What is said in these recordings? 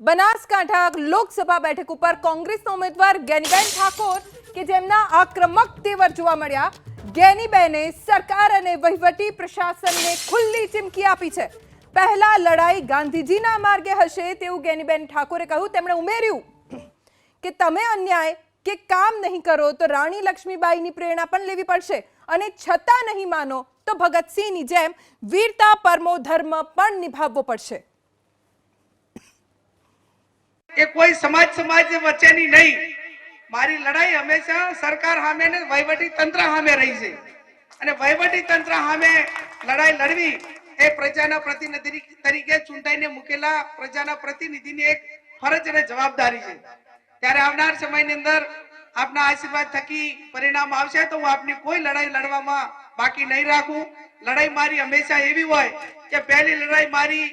બનાસકાંઠા લોકસભા બેઠક ઉપર કોંગ્રેસના ઉમેદવાર ગેનીબેન ઠાકોર કે જેમના આક્રમક તેવર જોવા મળ્યા. ગેનીબેને સરકાર અને વહીવટી પ્રશાસનને ખુલ્લી ચીમકી આપી છે. પહેલા લડાઈ ગાંધીજીના માર્ગે હશે તેવું ગેનીબેન ઠાકોરે કહ્યું. તેમણે ઉમેર્યું કે તમે અન્યાય કે કામ નહીં કરો તો રાણી લક્ષ્મીબાઈની પ્રેરણા પણ લેવી પડશે. અને છતાં નહીં માનો તો ભગતસિંહની જેમ વીરતા, પરમો ધર્મ પણ નિભાવવો પડશે. એ કોઈ સમાજ સમાજ વચ્ચેની નહીં. મારી લડાઈ હંમેશા સરકાર સામે ને વહીવટી તંત્ર સામે રહી છે. અને વહીવટી તંત્ર સામે લડાઈ લડવી એ પ્રજાના પ્રતિનિધિ તરીકે ચૂંટાઈને મૂકેલા પ્રજાના પ્રતિનિધિની એક ફરજ અને જવાબદારી છે. ત્યારે આવનાર સમયની અંદર આપના આશીર્વાદ થકી પરિણામ આવશે તો હું આપની કોઈ લડાઈ લડવામાં બાકી નહીં રાખું. લડાઈ મારી હંમેશા એવી હોય કે પહેલી લડાઈ મારી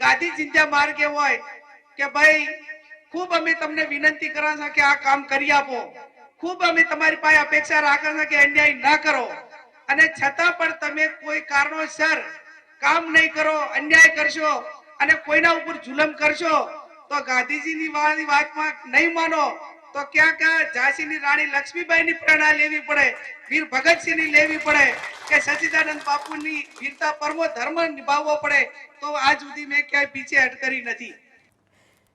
ગાંધી ચિંતા માર્ગે હોય કે ભાઈ ખૂબ અમે તમને વિનંતી કરા છે કે આ કામ કરી આપો. ખૂબ અમે તમારી પાસે અપેક્ષા રાખે છે કે અન્યાય ના કરો. અને છતાં પણ તમે કોઈ કારણોસર કામ નહીં કરો, અન્યાય કરશો અને કોઈના ઉપર જુલમ કરશો, તો ગાંધીજીની વાળની વાતમાં નહીં માનો, તો ક્યાં ક્યાં ઝાંસીની રાણી લક્ષ્મીબાઈની પ્રેરણા લેવી પડે, વીર ભગતસિંહની લેવી પડે, કે સચિદાનંદ બાપુની વીરતા પરમો ધર્મ નિભાવવો પડે, તો આજ સુધી મેં ક્યાંય પીછે અટકરી નથી.